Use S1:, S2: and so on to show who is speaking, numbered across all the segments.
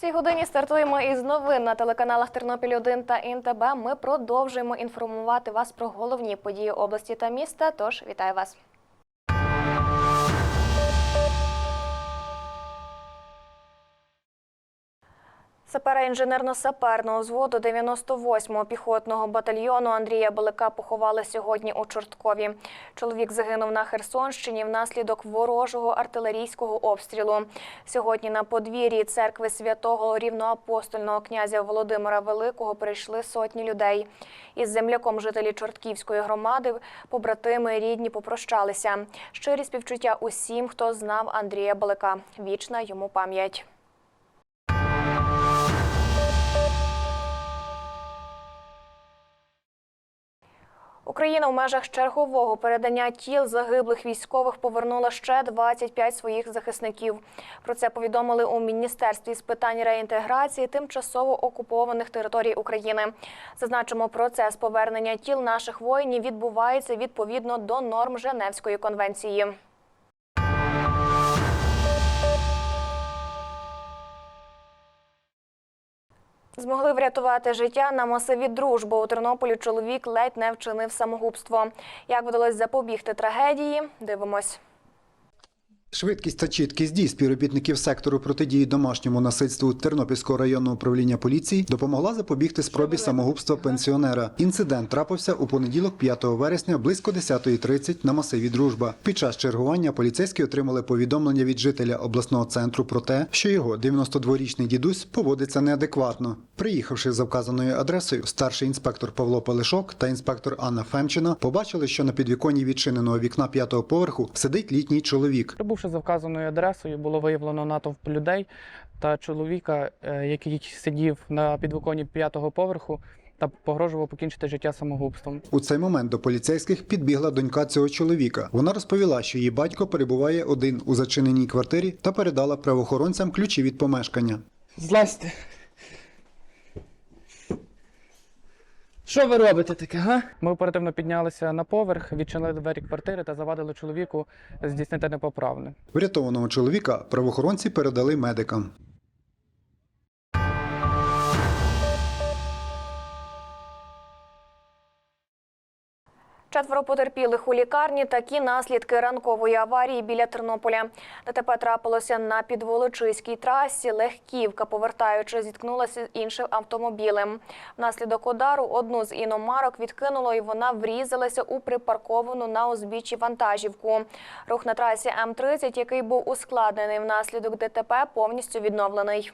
S1: цій годині стартуємо із новин на телеканалах Тернопіль 1 та НТБ. Ми продовжуємо інформувати вас про головні події області та міста. Тож вітаю вас. Сапера інженерно-саперного взводу 98-го піхотного батальйону Андрія Белика поховали сьогодні у Чорткові. Чоловік загинув на Херсонщині внаслідок ворожого артилерійського обстрілу. Сьогодні на подвір'ї церкви святого рівноапостольного князя Володимира Великого прийшли сотні людей. Із земляком жителі Чортківської громади, побратими, рідні попрощалися. Щирі співчуття усім, хто знав Андрія Белика. Вічна йому пам'ять. Україна в межах чергового передання тіл загиблих військових повернула ще 25 своїх захисників. Про це повідомили у міністерстві з питань реінтеграції тимчасово окупованих територій України. Зазначимо, процес повернення тіл наших воїнів відбувається відповідно до норм Женевської конвенції. Змогли врятувати життя на масиві дружби. У Тернополі чоловік ледь не вчинив самогубство. Як вдалося запобігти трагедії? Дивимось.
S2: Швидкість та чіткість дій співробітників сектору протидії домашньому насильству Тернопільського районного управління поліції допомогла запобігти спробі самогубства пенсіонера. Інцидент трапився у понеділок, 5 вересня, близько 10.30 на масиві Дружба. Під час чергування поліцейські отримали повідомлення від жителя обласного центру про те, що його 92-річний дідусь поводиться неадекватно. Приїхавши за вказаною адресою, старший інспектор Павло Пелешок та інспектор Анна Фемчина побачили, що на підвіконні відчиненого вікна п'ятого поверху сидить літній чоловік.
S3: Прибувши за вказаною адресою, було виявлено натовп людей та чоловіка, е, який сидів на підвиконі п'ятого поверху та погрожував покінчити життя самогубством.
S2: У цей момент до поліцейських підбігла донька цього чоловіка. Вона розповіла, що її батько перебуває один у зачиненій квартирі та передала правоохоронцям ключі від помешкання.
S3: Злазьте. Що ви робите таке, га? Ми оперативно піднялися на поверх, відчинили двері квартири та завадили чоловіку здійснити непоправне.
S2: Врятованого чоловіка правоохоронці передали медикам.
S1: Четверо потерпілих у лікарні. Такі наслідки ранкової аварії біля Тернополя. ДТП трапилося на підволочиській трасі. Легківка, повертаючи, зіткнулася з іншим автомобілем. Внаслідок удару одну з іномарок відкинуло, і вона врізалася у припарковану на узбіччі вантажівку. Рух на трасі М-30, який був ускладнений внаслідок ДТП, повністю відновлений.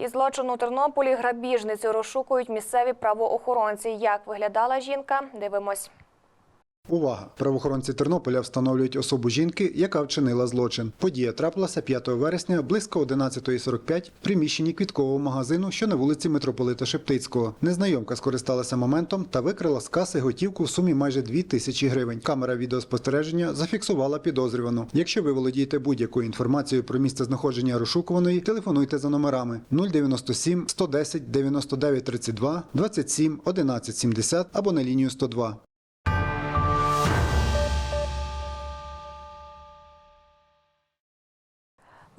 S1: І злочин у Тернополі грабіжницю розшукують місцеві правоохоронці. Як виглядала жінка? Дивимось.
S2: Увага! Правоохоронці Тернополя встановлюють особу жінки, яка вчинила злочин. Подія трапилася 5 вересня близько 11.45 в приміщенні квіткового магазину, що на вулиці Митрополита Шептицького. Незнайомка скористалася моментом та викрила з каси готівку в сумі майже 2 тисячі гривень. Камера відеоспостереження зафіксувала підозрювану. Якщо ви володієте будь-якою інформацією про місце знаходження розшукуваної, телефонуйте за номерами 097 110 99 32 27 11 70 або на лінію 102.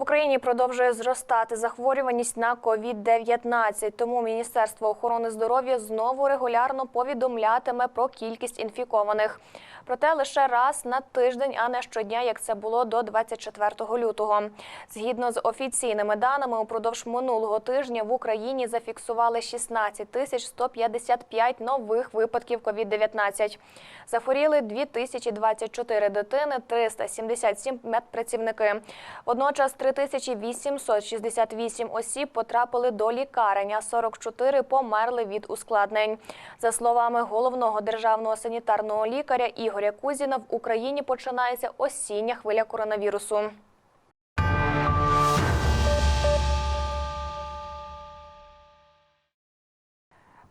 S1: В Україні продовжує зростати захворюваність на COVID-19, тому Міністерство охорони здоров'я знову регулярно повідомлятиме про кількість інфікованих. Проте лише раз на тиждень, а не щодня, як це було до 24 лютого. Згідно з офіційними даними, упродовж минулого тижня в Україні зафіксували 16 тисяч 155 нових випадків COVID-19. Захворіли 2024 дитини, 377 медпрацівники. Водночас 3868 осіб потрапили до лікарень, а 44 померли від ускладнень. За словами головного державного санітарного лікаря Ігоря Кузіна, в Україні починається осіння хвиля коронавірусу.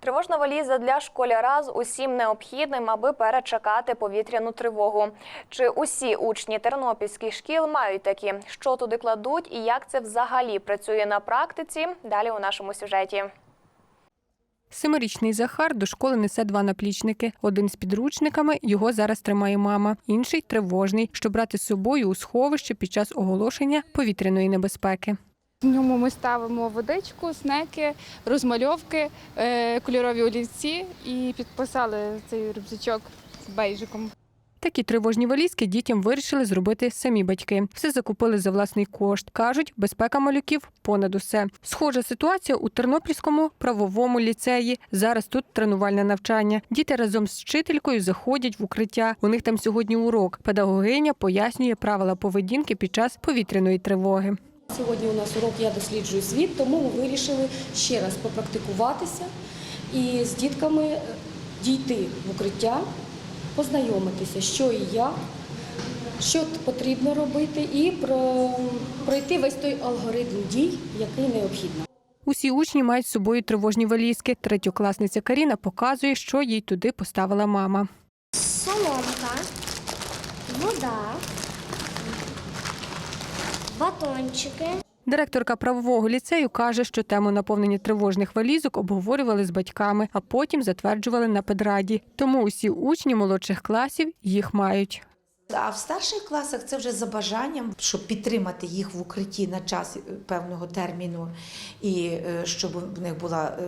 S1: Тривожна валіза для школяра з усім необхідним, аби перечекати повітряну тривогу. Чи усі учні тернопільських шкіл мають такі? Що туди кладуть і як це взагалі працює на практиці? Далі у нашому сюжеті.
S4: Семирічний Захар до школи несе два наплічники. Один з підручниками його зараз тримає мама, інший тривожний, щоб брати з собою у сховище під час оголошення повітряної небезпеки.
S5: В ньому ми ставимо водичку, снеки, розмальовки, е, кольорові олівці і підписали цей рюкзачок з бейжиком.
S4: Такі тривожні валізки дітям вирішили зробити самі батьки. Все закупили за власний кошт. кажуть, безпека малюків понад усе. Схожа ситуація у Тернопільському правовому ліцеї. Зараз тут тренувальне навчання. Діти разом з вчителькою заходять в укриття. У них там сьогодні урок. Педагогиня пояснює правила поведінки під час повітряної тривоги.
S6: Сьогодні у нас урок Я досліджую світ, тому ми вирішили ще раз попрактикуватися і з дітками дійти в укриття, познайомитися, що і як, що потрібно робити, і про- пройти весь той алгоритм дій, який необхідно.
S4: Усі учні мають з собою тривожні валізки. Третьокласниця Каріна показує, що їй туди поставила мама.
S7: соломка, вода, батончики.
S4: Директорка правового ліцею каже, що тему наповнення тривожних валізок обговорювали з батьками, а потім затверджували на педраді. Тому усі учні молодших класів їх мають.
S8: А в старших класах це вже за бажанням, щоб підтримати їх в укритті на час е, певного терміну і е, щоб в них була е,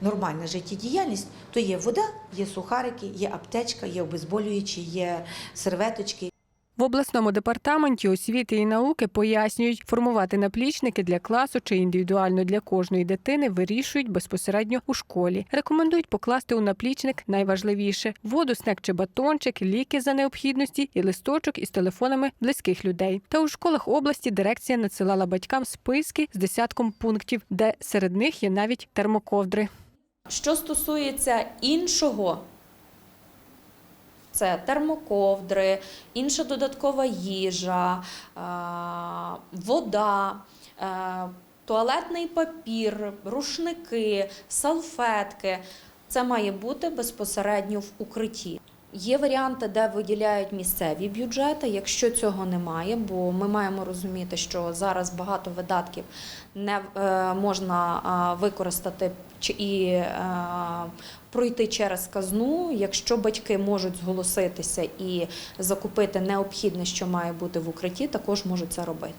S8: нормальна життєдіяльність, то є вода, є сухарики, є аптечка, є обезболюючі, є серветочки.
S4: В обласному департаменті освіти і науки пояснюють, формувати наплічники для класу чи індивідуально для кожної дитини вирішують безпосередньо у школі. Рекомендують покласти у наплічник найважливіше воду, снек чи батончик, ліки за необхідності і листочок із телефонами близьких людей. Та у школах області дирекція надсилала батькам списки з десятком пунктів, де серед них є навіть термоковдри.
S9: Що стосується іншого, це термоковдри, інша додаткова їжа, е, вода, е, туалетний папір, рушники, салфетки. Це має бути безпосередньо в укритті. Є варіанти, де виділяють місцеві бюджети. Якщо цього немає, бо ми маємо розуміти, що зараз багато видатків не е, можна використати і пройти через казну. Якщо батьки можуть зголоситися і закупити необхідне, що має бути в укритті, також можуть це робити.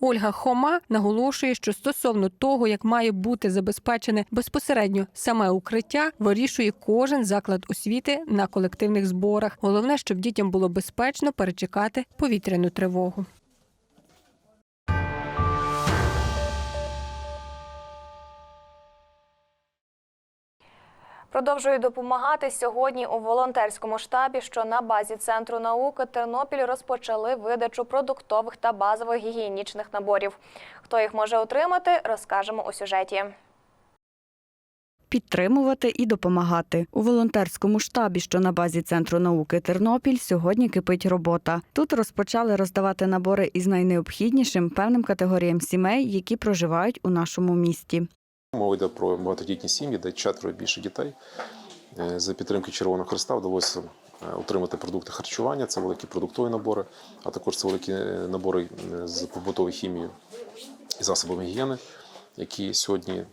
S4: Ольга Хома наголошує, що стосовно того, як має бути забезпечене безпосередньо саме укриття, вирішує кожен заклад освіти на колективних зборах. Головне, щоб дітям було безпечно перечекати повітряну тривогу.
S1: Продовжую допомагати сьогодні у волонтерському штабі, що на базі центру науки Тернопіль розпочали видачу продуктових та базових гігієнічних наборів. Хто їх може отримати, розкажемо у сюжеті.
S10: Підтримувати і допомагати у волонтерському штабі, що на базі центру науки Тернопіль, сьогодні кипить робота. Тут розпочали роздавати набори із найнеобхіднішим певним категоріям сімей, які проживають у нашому місті.
S11: Мова йде про багатодітні сім'ї, де четверо більше дітей. Е, За підтримки Червоного Христа вдалося е, отримати продукти харчування, це великі продуктові набори, а також це великі е, набори з побутової хімії і засобами гігієни, які сьогодні,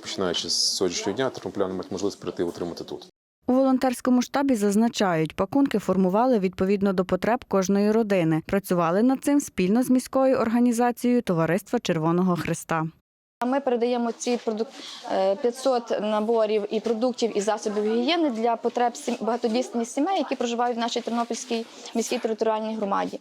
S11: починаючи з сьогоднішнього дня, тернопляни мають можливість прийти отримати тут.
S10: У волонтерському штабі зазначають, пакунки формували відповідно до потреб кожної родини. Працювали над цим спільно з міською організацією Товариства Червоного Христа.
S12: А Ми передаємо ці продук... е, 500 наборів і продуктів і засобів гігієни для потреб багатодітних сімей, які проживають в нашій Тернопільській міській територіальній громаді.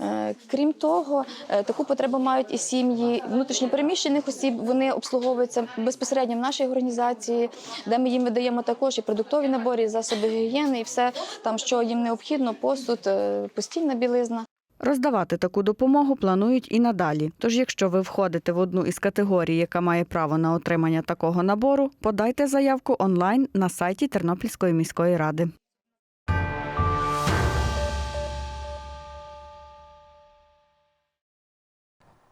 S12: Е, Крім того, е, таку потребу мають і сім'ї внутрішньопереміщених осіб. Вони обслуговуються безпосередньо в нашій організації, де ми їм видаємо також і продуктові набори, і засоби гігієни, і все там, що їм необхідно, посуд, постільна білизна.
S10: Роздавати таку допомогу планують і надалі. Тож, якщо ви входите в одну із категорій, яка має право на отримання такого набору, подайте заявку онлайн на сайті Тернопільської міської ради.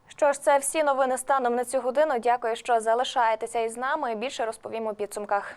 S1: Що ж, це всі новини станом на цю годину. Дякую, що залишаєтеся із нами. Більше розповім у підсумках.